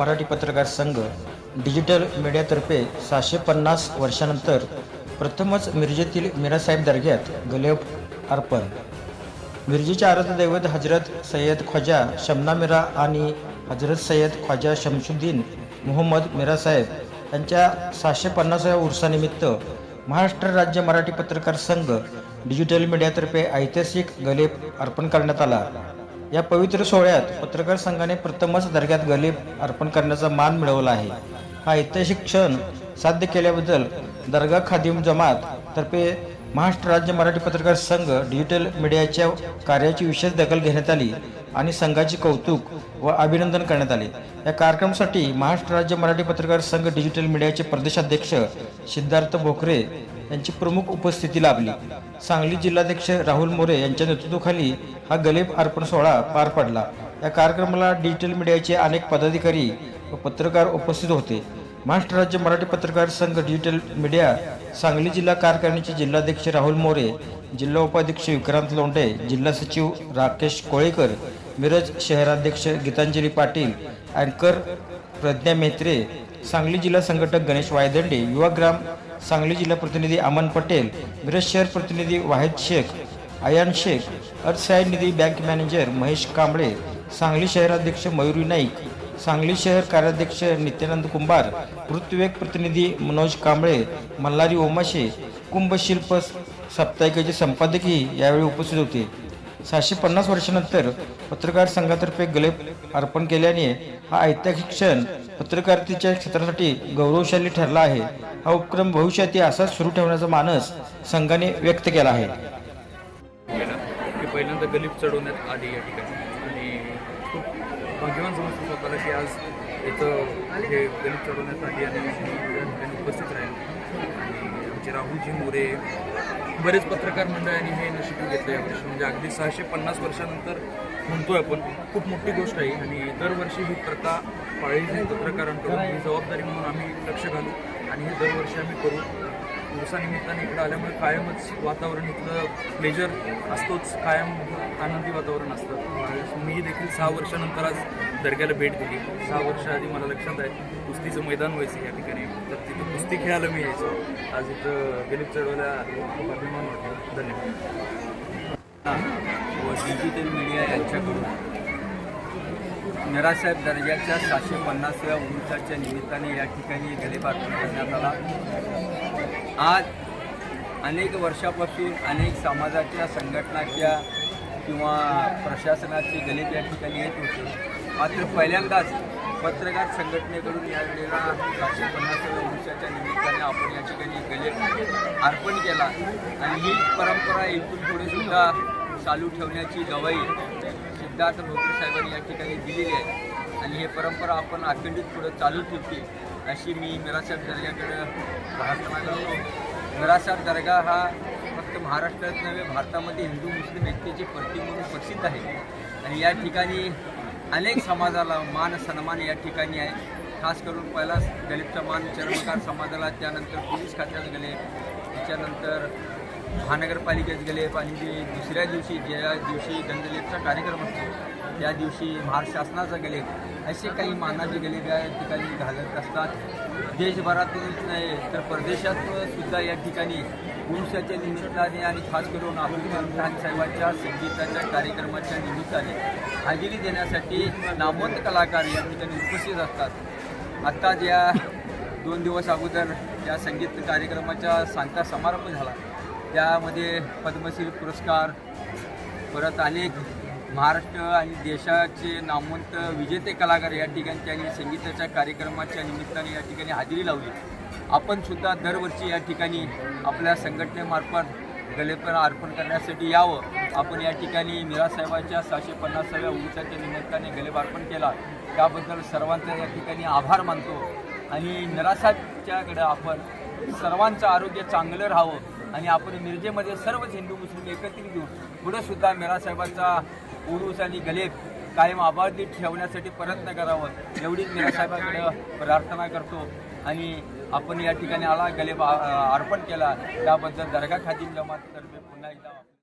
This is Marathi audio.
मराठी पत्रकार संघ डिजिटल मीडियातर्फे सहाशे पन्नास वर्षानंतर प्रथमच मिरजेतील मीरासाहेब दर्ग्यात गलेप अर्पण. मिरजेचे आराध्यदैवत हजरत सय्यद ख्वाजा शमना मिरा आणि हजरत सय्यद ख्वाजा शमशुद्दीन मोहम्मद मिरासाहेब यांच्या सहाशे पन्नासाव्या उर्सानिमित्त महाराष्ट्र राज्य मराठी पत्रकार संघ डिजिटल मीडियातर्फे ऐतिहासिक गलेप अर्पण करण्यात आला. या पवित्र सोहळ्यात पत्रकार संघाने प्रथमच दर्ग्यात गलीब अर्पण करण्याचा मान मिळवला आहे. हा ऐतिहासिक क्षण साध्य केल्याबद्दल दर्गा खादिम जमात तर्फे महाराष्ट्र राज्य मराठी पत्रकार संघ डिजिटल मीडियाच्या कार्याची विशेष दखल घेण्यात आली आणि संघाचे कौतुक व अभिनंदन करण्यात आले. या कार्यक्रमासाठी महाराष्ट्र राज्य मराठी पत्रकार संघ डिजिटल मीडियाचे प्रदेशाध्यक्ष सिद्धार्थ भोकरे यांची प्रमुख उपस्थिती लाभली. सांगली जिल्हाध्यक्ष राहुल मोरे यांच्या नेतृत्वाखाली हा गलेब अर्पण सोहळा पार पडला. या कार्यक्रमाला डिजिटल मीडियाचे अनेक पदाधिकारी व पत्रकार उपस्थित होते. महाराष्ट्र राज्य मराठी पत्रकार संघ डिजिटल मीडिया सांगली जिल्हा कार्यकारिणीचे जिल्हाध्यक्ष राहुल मोरे जिल्हा उपाध्यक्ष विक्रांत लोंढे जिल्हा सचिव राकेश कोळेकर मिरज शहराध्यक्ष गीतांजली पाटील अँकर प्रज्ञा मेत्रे सांगली जिल्हा संघटक गणेश वायदंडे युवाग्राम सांगली जिल्हा प्रतिनिधी अमन पटेल मिरज शहर प्रतिनिधी वाहिद शेख आयान शेख अर्थसहाय्य निधी बँक मॅनेजर महेश कांबळे सांगली शहराध्यक्ष मयुरी नाईक सांगली शहर कार्याध्यक्ष नित्यानंद कुंभार पृथ्वीवेक प्रतिनिधी मनोज कांबळे मल्हारी ओमाशे कुंभशिल्प साप्ताहिकाचे संपादकही यावेळी उपस्थित होते. सहाशे पन्नास वर्षानंतर पत्रकार संघातर्फे गलेप अर्पण केल्याने हा ऐतिहासिक क्षण पत्रकारितेच्या क्षेत्रासाठी गौरवशाली ठरला आहे. हा उपक्रम भविष्यातही असाच सुरू ठेवण्याचा मानस संघाने व्यक्त केला आहे. पहिल्यांदा गलीप चढवण्यात आली या ठिकाणी. आणि खूप भाग्यवान समजतो स्वतःला की आज इथं हे गलीप चढवण्यात आली आणि उपस्थित राहील. आणि आमचे राहुलजी मोरे बरेच पत्रकार मंडळांनी हे इनिशिएटिव्ह घेतलं यावर्षी. म्हणजे अगदी सहाशे पन्नास वर्षानंतर म्हणतोय आपण खूप मोठी गोष्ट आहे. आणि दरवर्षी ही प्रथा पाळीची पत्रकारांकडून ही जबाबदारी म्हणून आम्ही लक्ष घालू आणि हे दरवर्षी आम्ही करू. दिवसानिमित्ताने इकडं आल्यामुळे कायमच वातावरण इथलं प्लेजर असतोच. कायम आनंदी वातावरण असतं. मी देखील सहा वर्षानंतर आज दर्ग्याला भेट दिली. सहा वर्ष आधी मला लक्षात आहे कुस्तीचं मैदान व्हायचं या ठिकाणी. तर तिथं कुस्ती खेळायला मी यायचो. आज इथं दिलीप चढवल्या खूप अभिमान वाटतो. धन्यवाद. डिजिटल मीडिया यांच्याकडून. नरासाहेब दर्जाच्या सातशे पन्नासव्या उंचाच्या निमित्ताने या ठिकाणी गलेबार्पण करण्यात आला. आज अनेक वर्षापासून अनेक समाजाच्या संघटनाच्या किंवा प्रशासनाचे गलेब या ठिकाणी येत होते. मात्र पहिल्यांदाच पत्रकार संघटनेकडून यावेळेला सातशे पन्नासाव्या वर्षाच्या निमित्ताने आपण या ठिकाणी गलेब अर्पण केला. आणि ही परंपरा इथून पुढे सुद्धा चालू ठेवण्याची गवाई सिद्धार्थ भोकरे साहेबांनी या ठिकाणी दिलेली आहे. आणि हे परंपरा आपण अखंडित पुढे चालू ठेवते अशी मी मिरासाहेब दर्ग्याकडे प्रार्थना करतो. मिरासाहेब दर्गा हा फक्त महाराष्ट्रात नव्हे भारतामध्ये हिंदू मुस्लिम एकतेचे प्रतीक म्हणून प्रसिद्ध आहे. आणि या ठिकाणी अनेक समाजाला मान सन्मान या ठिकाणी आहे. खास करून पहिला दलितचा मान चर्मकार समाजाला त्यानंतर पोलीस खात्यात गेले. त्याच्यानंतर महानगरपालिकेत गेले आणि जे दुसऱ्या दिवशी ज्या दिवशी दंडलेपचा कार्यक्रम असतो त्या दिवशी महाराष्ट्र शासनाचा गेले. असे काही मानाचे गेले त्या ठिकाणी घालत असतात. देशभरातूनच नाही तर परदेशात सुद्धा या ठिकाणी पुरुषाच्या निमित्ताने आणि खास करून अब्दुल खान साहेबांच्या संगीताच्या कार्यक्रमाच्या निमित्ताने हजेरी देण्यासाठी नामवंत कलाकार या ठिकाणी उपस्थित असतात. आत्ता ज्या दोन दिवस अगोदर या संगीत कार्यक्रमाचा सांगता समारंभ झाला. त्यामध्ये पद्मश्री पुरस्कार परत अनेक महाराष्ट्र आणि देशाचे नामवंत विजेते कलाकार या ठिकाणी त्यांनी संगीताच्या कार्यक्रमाच्या निमित्ताने या ठिकाणी हजेरी लावली. आपण सुद्धा दरवर्षी या ठिकाणी आपल्या संघटनेमार्फत गलेपण अर्पण करण्यासाठी यावं. आपण या ठिकाणी मीरासाहेबांच्या सहाशे पन्नासाव्या उंचाच्या निमित्ताने गलेप अर्पण केला. त्याबद्दल सर्वांचा या ठिकाणी आभार मानतो. आणि निरासाच्याकडं आपण सर्वांचं आरोग्य चांगलं राहावं. आणि आपण मिरजेमध्ये सर्वच हिंदू मुस्लिम एकत्रित घेऊन पुढे सुद्धा मिरासाहेबांचा उरूस आणि गलेब कायम आबाधित ठेवण्यासाठी प्रयत्न करावं एवढीच मिरासाहेबांकडे प्रार्थना करतो. आणि आपण या ठिकाणी आला गलेब अर्पण केला. त्याबद्दल दर्गा खातीम जमाततर्फे पुन्हा एकदा